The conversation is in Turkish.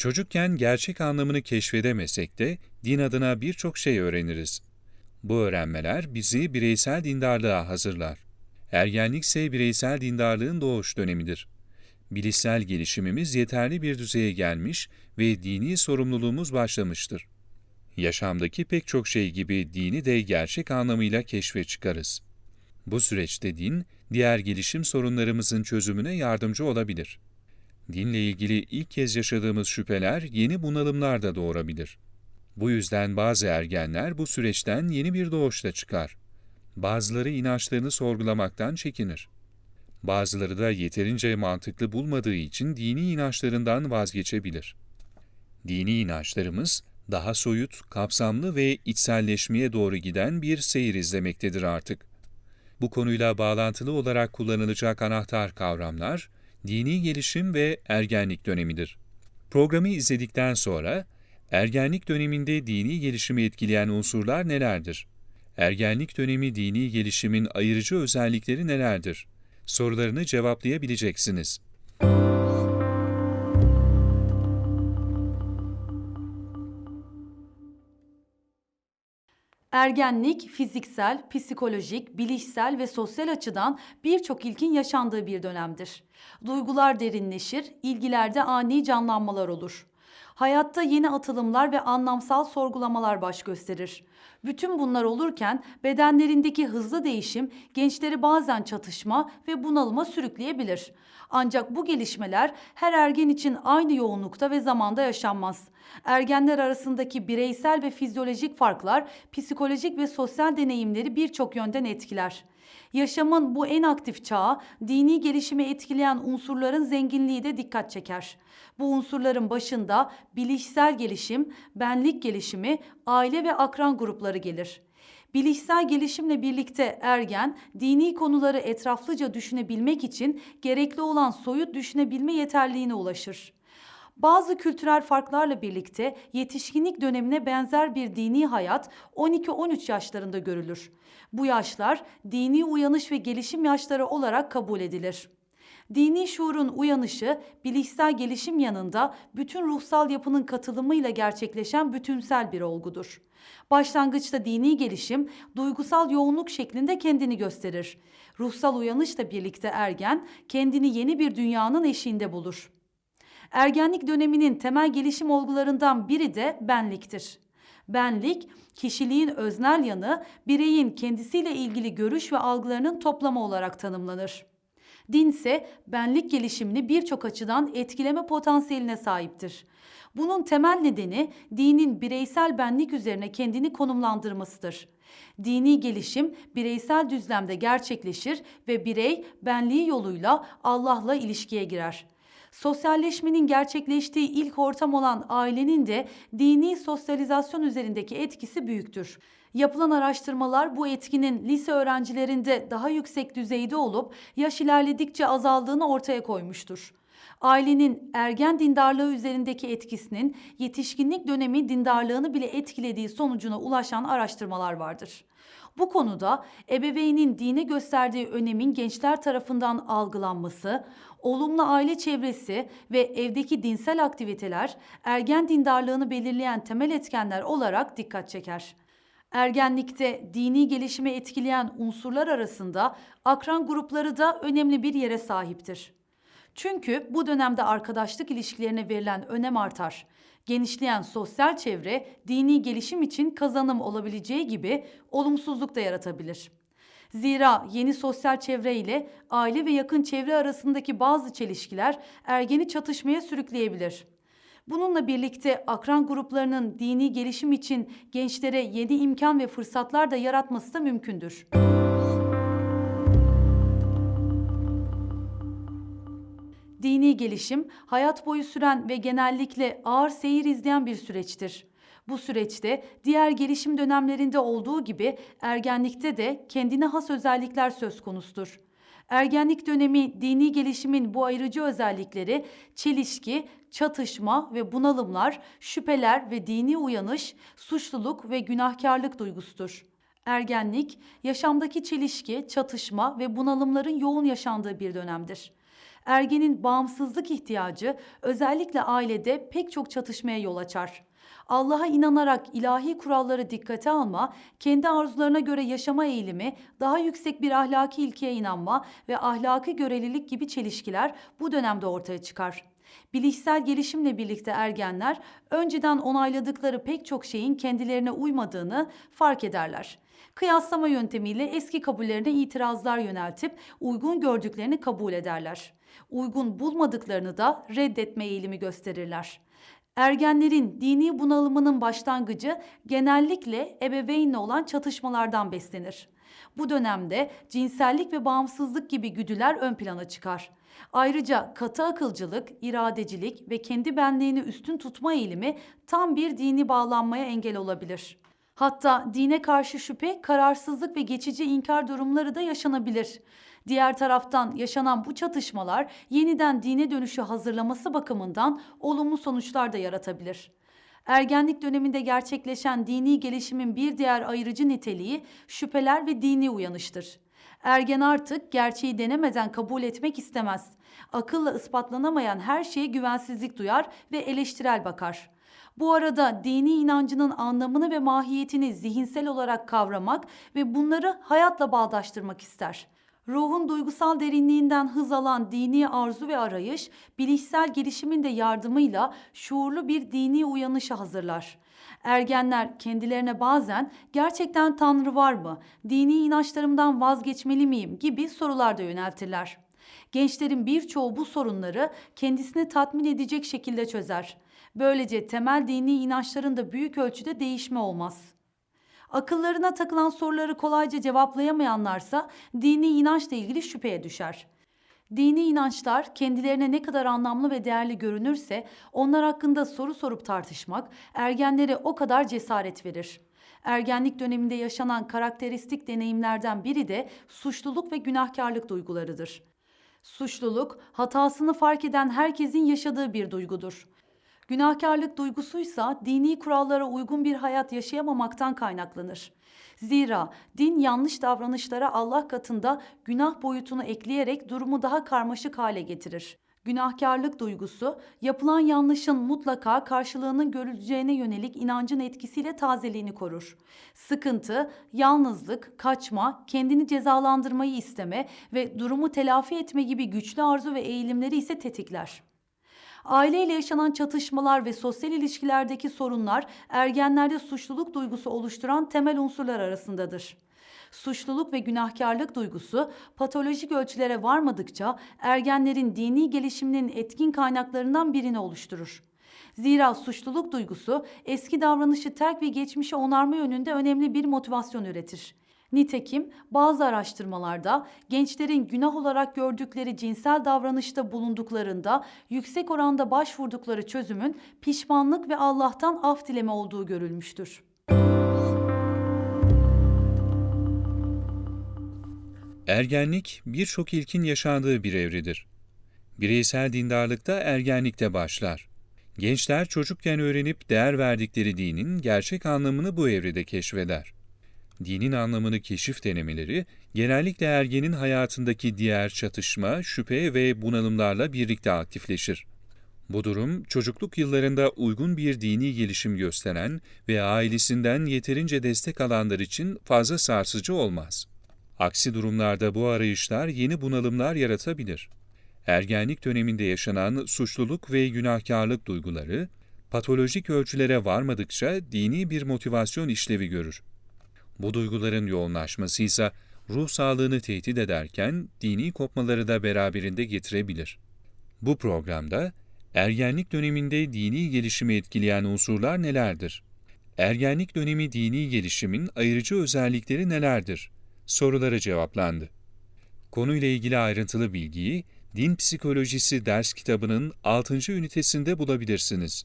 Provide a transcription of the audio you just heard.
Çocukken gerçek anlamını keşfedemesek de din adına birçok şey öğreniriz. Bu öğrenmeler bizi bireysel dindarlığa hazırlar. Ergenlik ise bireysel dindarlığın doğuş dönemidir. Bilişsel gelişimimiz yeterli bir düzeye gelmiş ve dini sorumluluğumuz başlamıştır. Yaşamdaki pek çok şey gibi dini de gerçek anlamıyla keşfe çıkarız. Bu süreçte din, diğer gelişim sorunlarımızın çözümüne yardımcı olabilir. Dinle ilgili ilk kez yaşadığımız şüpheler yeni bunalımlar da doğurabilir. Bu yüzden bazı ergenler bu süreçten yeni bir doğuşla çıkar. Bazıları inançlarını sorgulamaktan çekinir. Bazıları da yeterince mantıklı bulmadığı için dini inançlarından vazgeçebilir. Dini inançlarımız daha soyut, kapsamlı ve içselleşmeye doğru giden bir seyir izlemektedir artık. Bu konuyla bağlantılı olarak kullanılacak anahtar kavramlar, dini gelişim ve ergenlik dönemidir. Programı izledikten sonra, ergenlik döneminde dini gelişimi etkileyen unsurlar nelerdir? Ergenlik dönemi dini gelişimin ayırıcı özellikleri nelerdir? Sorularını cevaplayabileceksiniz. Ergenlik fiziksel, psikolojik, bilişsel ve sosyal açıdan birçok ilkin yaşandığı bir dönemdir. Duygular derinleşir, ilgilerde ani canlanmalar olur. Hayatta yeni atılımlar ve anlamsal sorgulamalar baş gösterir. Bütün bunlar olurken bedenlerindeki hızlı değişim gençleri bazen çatışma ve bunalıma sürükleyebilir. Ancak bu gelişmeler her ergen için aynı yoğunlukta ve zamanda yaşanmaz. Ergenler arasındaki bireysel ve fizyolojik farklar psikolojik ve sosyal deneyimleri birçok yönden etkiler. Yaşamın bu en aktif çağı dini gelişimi etkileyen unsurların zenginliği de dikkat çeker. Bu unsurların başında bilişsel gelişim, benlik gelişimi, aile ve akran grupları gelir. Bilişsel gelişimle birlikte ergen, dini konuları etraflıca düşünebilmek için gerekli olan soyut düşünebilme yeterliğine ulaşır. Bazı kültürel farklarla birlikte yetişkinlik dönemine benzer bir dini hayat 12-13 yaşlarında görülür. Bu yaşlar dini uyanış ve gelişim yaşları olarak kabul edilir. Dini şuurun uyanışı bilişsel gelişim yanında bütün ruhsal yapının katılımıyla gerçekleşen bütünsel bir olgudur. Başlangıçta dini gelişim duygusal yoğunluk şeklinde kendini gösterir. Ruhsal uyanışla birlikte ergen kendini yeni bir dünyanın eşiğinde bulur. Ergenlik döneminin temel gelişim olgularından biri de benliktir. Benlik, kişiliğin öznel yanı, bireyin kendisiyle ilgili görüş ve algılarının toplamı olarak tanımlanır. Din ise benlik gelişimini birçok açıdan etkileme potansiyeline sahiptir. Bunun temel nedeni dinin bireysel benlik üzerine kendini konumlandırmasıdır. Dini gelişim bireysel düzlemde gerçekleşir ve birey benliği yoluyla Allah'la ilişkiye girer. Sosyalleşmenin gerçekleştiği ilk ortam olan ailenin de dini sosyalizasyon üzerindeki etkisi büyüktür. Yapılan araştırmalar bu etkinin lise öğrencilerinde daha yüksek düzeyde olup yaş ilerledikçe azaldığını ortaya koymuştur. Ailenin ergen dindarlığı üzerindeki etkisinin yetişkinlik dönemi dindarlığını bile etkilediği sonucuna ulaşan araştırmalar vardır. Bu konuda ebeveynin dine gösterdiği önemin gençler tarafından algılanması, olumlu aile çevresi ve evdeki dinsel aktiviteler ergen dindarlığını belirleyen temel etkenler olarak dikkat çeker. Ergenlikte dini gelişimi etkileyen unsurlar arasında akran grupları da önemli bir yere sahiptir. Çünkü bu dönemde arkadaşlık ilişkilerine verilen önem artar. Genişleyen sosyal çevre dini gelişim için kazanım olabileceği gibi olumsuzluk da yaratabilir. Zira yeni sosyal çevre ile aile ve yakın çevre arasındaki bazı çelişkiler ergeni çatışmaya sürükleyebilir. Bununla birlikte akran gruplarının dini gelişim için gençlere yeni imkan ve fırsatlar da yaratması da mümkündür. Dini gelişim hayat boyu süren ve genellikle ağır seyir izleyen bir süreçtir. Bu süreçte diğer gelişim dönemlerinde olduğu gibi ergenlikte de kendine has özellikler söz konusudur. Ergenlik dönemi dini gelişimin bu ayrıcı özellikleri çelişki, çatışma ve bunalımlar, şüpheler ve dini uyanış, suçluluk ve günahkarlık duygusudur. Ergenlik, yaşamdaki çelişki, çatışma ve bunalımların yoğun yaşandığı bir dönemdir. Ergenin bağımsızlık ihtiyacı özellikle ailede pek çok çatışmaya yol açar. Allah'a inanarak ilahi kuralları dikkate alma, kendi arzularına göre yaşama eğilimi, daha yüksek bir ahlaki ilkeye inanma ve ahlaki görelilik gibi çelişkiler bu dönemde ortaya çıkar. Bilişsel gelişimle birlikte ergenler önceden onayladıkları pek çok şeyin kendilerine uymadığını fark ederler. Kıyaslama yöntemiyle eski kabullerine itirazlar yöneltip uygun gördüklerini kabul ederler. Uygun bulmadıklarını da reddetme eğilimi gösterirler. Ergenlerin dini bunalımının başlangıcı genellikle ebeveynle olan çatışmalardan beslenir. Bu dönemde cinsellik ve bağımsızlık gibi güdüler ön plana çıkar. Ayrıca katı akılcılık, iradecilik ve kendi benliğini üstün tutma eğilimi tam bir dini bağlanmaya engel olabilir. Hatta dine karşı şüphe, kararsızlık ve geçici inkar durumları da yaşanabilir. Diğer taraftan yaşanan bu çatışmalar yeniden dine dönüşü hazırlaması bakımından olumlu sonuçlar da yaratabilir. Ergenlik döneminde gerçekleşen dini gelişimin bir diğer ayırıcı niteliği şüpheler ve dini uyanıştır. Ergen artık gerçeği denemeden kabul etmek istemez. Akılla ispatlanamayan her şeye güvensizlik duyar ve eleştirel bakar. Bu arada dini inancının anlamını ve mahiyetini zihinsel olarak kavramak ve bunları hayatla bağdaştırmak ister. Ruhun duygusal derinliğinden hız alan dini arzu ve arayış, bilişsel gelişimin de yardımıyla şuurlu bir dini uyanışa hazırlar. Ergenler kendilerine bazen gerçekten Tanrı var mı, dini inançlarımdan vazgeçmeli miyim gibi sorular da yöneltirler. Gençlerin birçoğu bu sorunları kendisini tatmin edecek şekilde çözer. Böylece temel dini inançların da büyük ölçüde değişme olmaz. Akıllarına takılan soruları kolayca cevaplayamayanlarsa dini inançla ilgili şüpheye düşer. Dini inançlar kendilerine ne kadar anlamlı ve değerli görünürse onlar hakkında soru sorup tartışmak ergenlere o kadar cesaret verir. Ergenlik döneminde yaşanan karakteristik deneyimlerden biri de suçluluk ve günahkarlık duygularıdır. Suçluluk, hatasını fark eden herkesin yaşadığı bir duygudur. Günahkarlık duygusuysa dini kurallara uygun bir hayat yaşayamamaktan kaynaklanır. Zira din yanlış davranışlara Allah katında günah boyutunu ekleyerek durumu daha karmaşık hale getirir. Günahkarlık duygusu, yapılan yanlışın mutlaka karşılığının görüleceğine yönelik inancın etkisiyle tazeliğini korur. Sıkıntı, yalnızlık, kaçma, kendini cezalandırmayı isteme ve durumu telafi etme gibi güçlü arzu ve eğilimleri ise tetikler. Aileyle yaşanan çatışmalar ve sosyal ilişkilerdeki sorunlar ergenlerde suçluluk duygusu oluşturan temel unsurlar arasındadır. Suçluluk ve günahkarlık duygusu patolojik ölçülere varmadıkça ergenlerin dini gelişiminin etkin kaynaklarından birini oluşturur. Zira suçluluk duygusu eski davranışı terk ve geçmişi onarma yönünde önemli bir motivasyon üretir. Nitekim bazı araştırmalarda gençlerin günah olarak gördükleri cinsel davranışta bulunduklarında yüksek oranda başvurdukları çözümün pişmanlık ve Allah'tan af dileme olduğu görülmüştür. Ergenlik birçok ilkin yaşandığı bir evredir. Bireysel dindarlıkta ergenlikte başlar. Gençler çocukken öğrenip değer verdikleri dinin gerçek anlamını bu evrede keşfeder. Dinin anlamını keşif denemeleri genellikle ergenin hayatındaki diğer çatışma, şüphe ve bunalımlarla birlikte aktifleşir. Bu durum çocukluk yıllarında uygun bir dini gelişim gösteren ve ailesinden yeterince destek alanlar için fazla sarsıcı olmaz. Aksi durumlarda bu arayışlar yeni bunalımlar yaratabilir. Ergenlik döneminde yaşanan suçluluk ve günahkarlık duyguları, patolojik ölçülere varmadıkça dini bir motivasyon işlevi görür. Bu duyguların yoğunlaşması ise ruh sağlığını tehdit ederken dini kopmaları da beraberinde getirebilir. Bu programda ergenlik döneminde dini gelişimi etkileyen unsurlar nelerdir? Ergenlik dönemi dini gelişimin ayırıcı özellikleri nelerdir? Soruları cevaplandı. Konuyla ilgili ayrıntılı bilgiyi Din Psikolojisi ders kitabının 6. ünitesinde bulabilirsiniz.